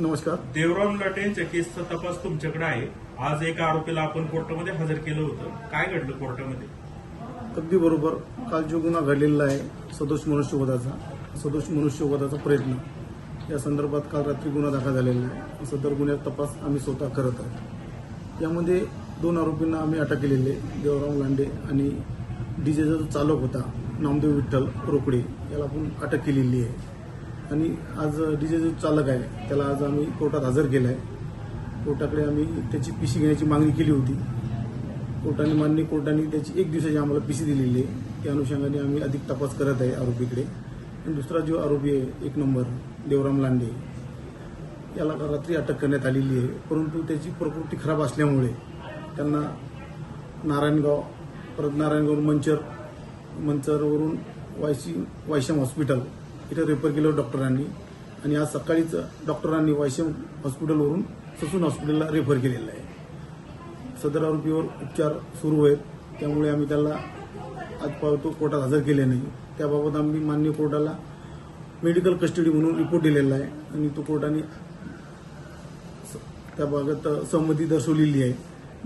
नमस्कार. देवराम लाटेंच्या केसचा तपास तुमच्याकडे आहे. आज एका आरोपीला आपण कोर्टामध्ये हजर केलं होतं. काय घडलं कोर्टामध्ये? अगदी बरोबर. काल जो गुन्हा घडलेला आहे सदोष मनुष्यवधाचा सदोष मनुष्यवधाचा प्रयत्न. या संदर्भात काल रात्री गुन्हा दाखल झालेला आहे. सदर गुन्ह्यात तपास आम्ही स्वतः करत आहोत. यामध्ये दोन आरोपींना आम्ही अटक केलेली आहे. देवराम लांडे आणि डीजेचा जो चालक होता नामदेव विठ्ठल रोकडे याला आपण अटक केलेली आहे. आणि आज डीजे जो चालक आहे त्याला आज आम्ही कोर्टात हजर केलं आहे कोर्टाकडे आम्ही त्याची पिशी घेण्याची मागणी केली होती. कोर्टाने मान्य कोर्टाने त्याची एक दिवसाची आम्हाला पीसी दिलेली आहे. त्या अनुषंगाने आम्ही अधिक तपास करत आहे आरोपीकडे. आणि दुसरा जो आरोपी आहे एक नंबर देवराम लांडे याला रात्री अटक करण्यात आलेली आहे. परंतु त्याची प्रकृती खराब असल्यामुळे त्यांना नारायणगाव परत Narayangaon Manchar मंचरवरून Y C Y C M hospital इथं रेफर केलं डॉक्टरांनी. आणि आज सकाळीच डॉक्टरांनी वायशम हॉस्पिटलवरून ससून हॉस्पिटलला रेफर केलेलं आहे. सदर आरोपीवर उपचार सुरू आहेत. त्यामुळे आम्ही त्याला आज पावतो कोर्टात हजर केले नाही. त्याबाबत आम्ही मान्य कोर्टाला मेडिकल कस्टडी म्हणून रिपोर्ट दिलेला आहे. आणि तो कोर्टाने स- त्याबाबत संमती दर्शवलेली आहे.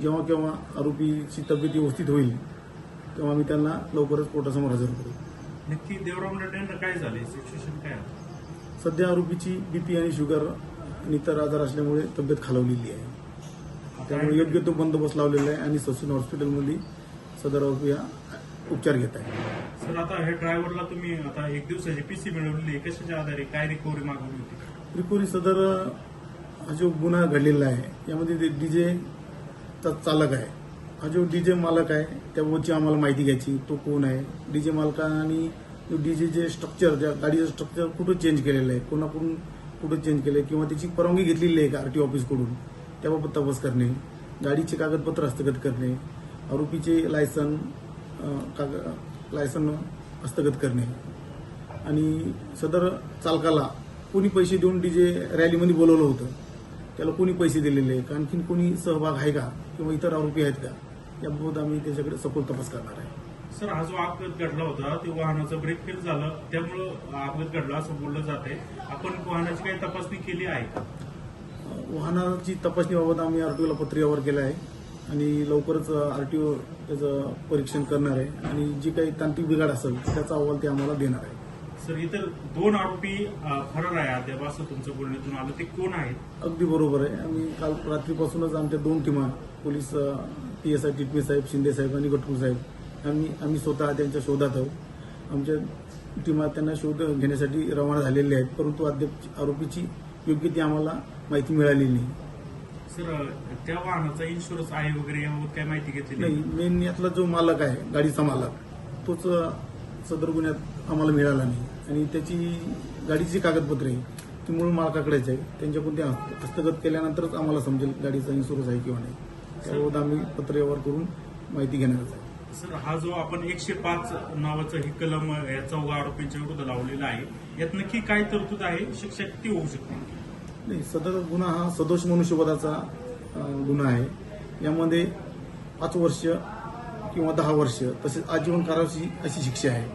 जेव्हा केव्हा आरोपीची तब्येत व्यवस्थित होईल तेव्हा आम्ही त्यांना लवकरच कोर्टासमोर हजर करू. नक्की देवराम लाटेंना काय झाले सिच्युएशन काय? सध्या आरोपीची बीपी आणि शुगर आणि इतर आजार असल्यामुळे तब्येत खालवलेली आहे. त्यामुळे योग्य तो बंदोबस्त लावलेला आहे आणि ससून हॉस्पिटलमध्ये सदर आरोपी हा उपचार घेत आहे. सर आता हे ड्रायव्हरला तुम्ही आता एक दिवसाची पीसी मिळवलेली आहे. कशाच्या आधारे? काय रिकव्हरी मागवली होती? त्रिपुरी सदर हा जो गुन्हा घडलेला आहे यामध्ये डीजेचा चालक आहे. हा जो डीजे मालक आहे त्याबाबतची आम्हाला माहिती घ्यायची तो कोण आहे? डीजे मालकाने आणि डीजे जे स्ट्रक्चर ज्या गाडीचं स्ट्रक्चर कुठं चेंज केलेलं आहे कोणाकडून कुठं चेंज केलं आहे किंवा त्याची परवानगी घेतलेली आहे का टी ऑफिसकडून त्याबाबत तपास करणे गाडीचे कागदपत्र हस्तगत करणे आरोपीचे लायसन काग लायसन हस्तगत करणे. आणि सदर चालकाला कोणी पैसे देऊन डीजे रॅलीमध्ये बोलवलं होतं त्याला कोणी पैसे दिलेले आहे का आणखीन कोणी सहभाग आहे का? किंवा इतर आरोपी आहेत का? याबाबत आम्ही त्याच्याकडे सखोल तपास करणार आहे. सर हा जो अपघात घडला होता ते वाहनाचा ब्रेक फेल झालं. त्यामुळं अपघात घडला असं बोललं जात आहे. आपण वाहनाची काही तपासणी केली आहे का? वाहनाची तपासणीबाबत आम्ही आरटीओला पत्र व्यवहार केला आहे आणि लवकरच आरटीओ त्याचं परीक्षण करणार आहे. आणि जी काही तांत्रिक बिघाड असेल त्याचा अहवाल ते आम्हाला देणार आहे. सर इतर दोन आरोपी फरार आहे अद्याप असं तुमचं बोलण्यातून आलं. ते कोण आहेत? अगदी बरोबर आहे. आम्ही काल रात्रीपासूनच आमच्या दोन टीमा police P S I Titwe साहेब शिंदे साहेब आणि गटकू साहेब आम्ही आम्ही स्वतः त्यांच्या शोधात आहोत. आमच्या टीमा त्यांना शोध घेण्यासाठी रवाना झालेल्या आहेत परंतु अद्याप आरोपीची योग्य ती आम्हाला माहिती मिळालेली नाही. सर त्या वाहनाचा इन्शुरन्स आहे वगैरे याबाबत काय माहिती घेतली नाही मेन यातला जो मालक आहे गाडीचा मालक तोच सदर गुन्ह्यात आम्हाला मिळाला नाही. आणि त्याची गाडीची कागदपत्रे ती मूळ मालकाकडेच आहे त्यांच्याकडून ते हस्त- हस्तगत केल्यानंतरच आम्हाला समजेल गाडीचा इन्शुरन्स आहे किंवा नाही. त्याबाबत आम्ही पत्र व्यवहार करून माहिती घेणारच आहे. सर हा जो आपण एकशे पाच नावाचं हे कलम या चौघा आरोपींच्या विरुद्ध लावलेला आहे यात नक्की काय तरतूद आहे? शिक्षा किती होऊ शकते नाही सदर गुन्हा हा सदोष मनुष्यवधाचा गुन्हा आहे. यामध्ये पाच वर्ष किंवा दहा वर्ष तसेच आजीवन कारावाची अशी शिक्षा आहे.